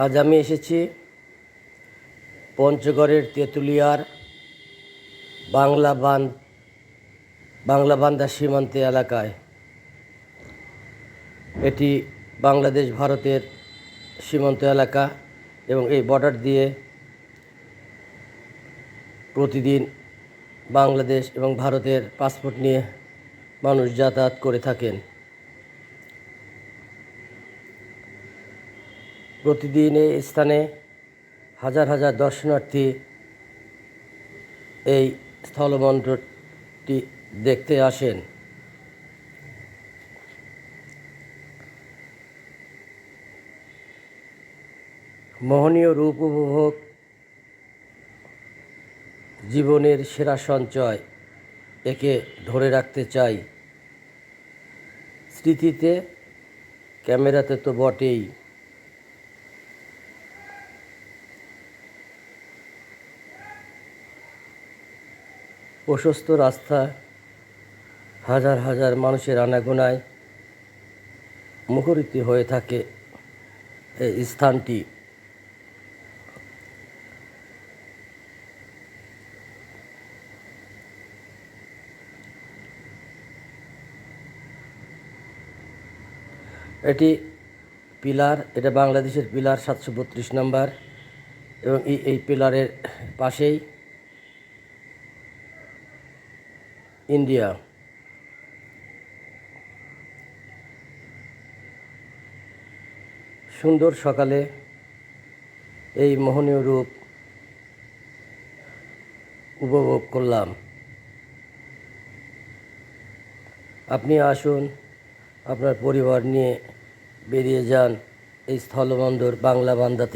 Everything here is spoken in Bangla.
আজ আমি এসেছি পঞ্চগড়ের তেঁতুলিয়ার বাংলা বান, বাংলা বান্দা সীমান্তে এলাকায়। এটি বাংলাদেশ ভারতের সীমান্ত এলাকা এবং এই বর্ডার দিয়ে প্রতিদিন বাংলাদেশ এবং ভারতের পাসপোর্ট নিয়ে মানুষ যাতায়াত করে থাকেন। প্রতিদিন এই স্থানে হাজার হাজার দর্শনার্থী এই স্থলবন্দরটি দেখতে আসেন। মোহনীয় রূপ উপভোগ, জীবনের সেরা সঞ্চয় একে ধরে রাখতে চাই। স্মৃতিতে, ক্যামেরাতে তো বটেই। প্রশস্ত রাস্তা, হাজার হাজার মানুষের আনাগোনায় মুখরিত হয়ে থাকে এই স্থানটি। এটি পিলার, এটা বাংলাদেশের পিলার সাতশো বত্রিশ নম্বর এবং এই পিলারের পাশেই ইন্ডিয়া। সুন্দর সকালে এই মোহনীয় রূপ উপভোগ করলাম। আপনি আসুন, আপনার পরিবার নিয়ে বেরিয়ে যান এই স্থলবন্দর বাংলা বান্দাতে